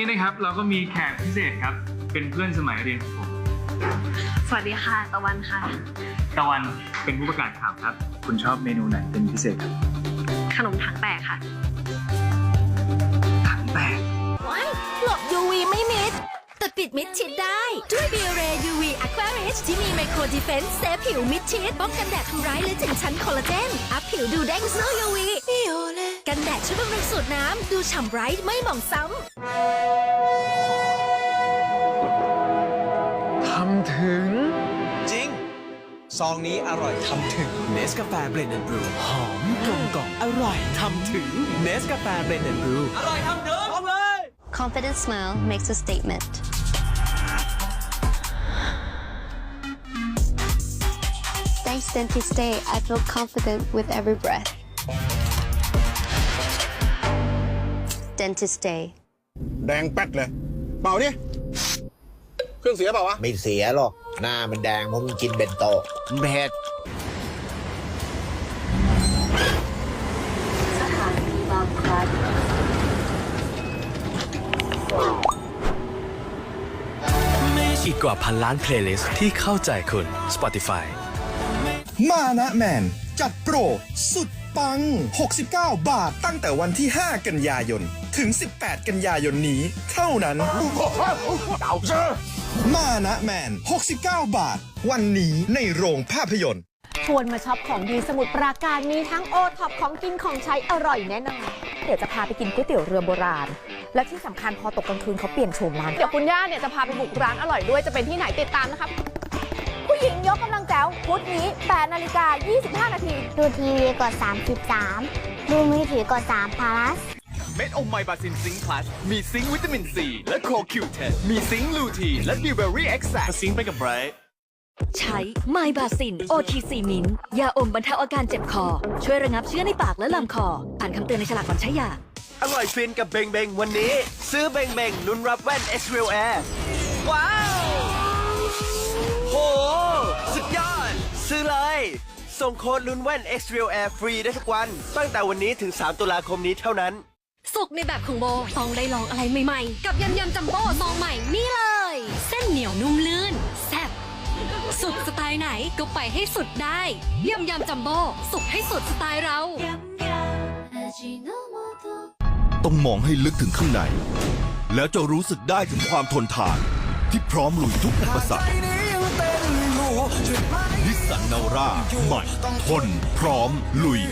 นี้นะครับเราก็มีแขกพิเศษครับ เป็นเพื่อนสมัยเรียนของผมสวัสดีค่ะ ตะวันค่ะ ตะวันเป็นผู้ประกาศข่าวครับ คุณชอบเมนูไหนเป็นพิเศษครับขนมถังแตกค่ะ ถังแตกหลบ UV ไม่มิด แต่ปิดมิดชิดได้ ด้วย b ีเร UV Aqua Rich ที่มีไมโครดีเฟนส์เซฟผิวมิดชิดป้องกันแดดทำร้ายและเจ็บชั้นคอลลาเจน อัพผิวดูเด้งสู้ UV กันแดดช่วยบำรุงสูตรน้ำ ดูฉ่ำไบรท์ไม่หมองซ้ำทำถึง จริง ซองนี้อร่อยทำถึงเนสกาแฟเบรนด์บรูหอมกลมกล่อมอร่อยทำถึงเนสกาแฟเบรนด์บรูอร่อยทำถึงพร้อมเลย Confident smile makes a statement. Thanks Dentist Day, I feel confident with every breath. Dentist Day. แดงแป๊ดเลย เปล่าดิเครื่องเสียเปล่าวะ ไม่เสียหรอก หน้ามันแดงเพราะมันกินเบนโตะมันเผ็ดอีกกว่าพันล้านเพลย์ลิสต์ที่เข้าใจคุณ Spotify มานะแมน จัดโปร สุด ปัง 69 บาทตั้งแต่วันที่ 5 กันยายน ถึง 18 กันยายนนี้ เท่านั้นมานะแมน 69 บาท วันนี้ในโรงภาพยนตร์ ชวนมาช็อปของดีสมุทรปราการมีทั้งโอท็อปของกินของใช้อร่อยแน่นอนเดี๋ยวจะพาไปกินก๋วยเตี๋ยวเรือโบราณ และที่สำคัญพอตกกลางคืนเขาเปลี่ยนโฉมร้าน เดี๋ยวคุณย่าเนี่ยจะพาไปบุกร้านอร่อยด้วยจะเป็นที่ไหนติดตามนะครับผู้ หญิงยกกำลังแจ๋วพุธนี้8นาฬิกา 25 นาทีดูทีวีกด 33 ดูมือถือกด3 plus เม็ดอมไมบาซินซิงค์พลัสมีซิงค์วิตามินซีและโคคิวเทนมีซิงค์ลูทีนและบิวเบอรี่เอ็กซ์แซซิงค์ไปกับไบรท์ใช้ไมบาซิน OTC มินยาอมบรรเทาอาการเจ็บคอ ช่วยระงับเชื้อในปากและลำคอ อ่านคำเตือนในฉลากก่อนใช้ยา อร่อยฟินกับเบงเบงวันนี้ ซื้อเบงเบงลุ้นรับแว่น s r e a l Air ว้าวโหสุดยอด ซื้อเลย ส่งโค้ดลุ้นแว่น x r e a l Air ฟรีได้ทุกวัน ตั้งแต่วันนี้ถึง 3 ตุลาคมนี้เท่านั้น สุกในแบบของโบต้องได้ลองอะไรใหม่ๆ กับยำยำจัมโบ้ซองใหม่นี่เลย เส้นเหนียวนุ่มลื่นแซ่บสุดสไตล์ไหนก็ไปให้สุดได้ยำยำจัมโบ้สุกให้สุดสไตล์เรา ต้องมองให้ลึกถึงข้างใน แล้วจะรู้สึกได้ถึงความทนทาน ที่พร้อมลุยทุกอุปสรรคนิ สันนาวราใหม่ทนพร้อมลุย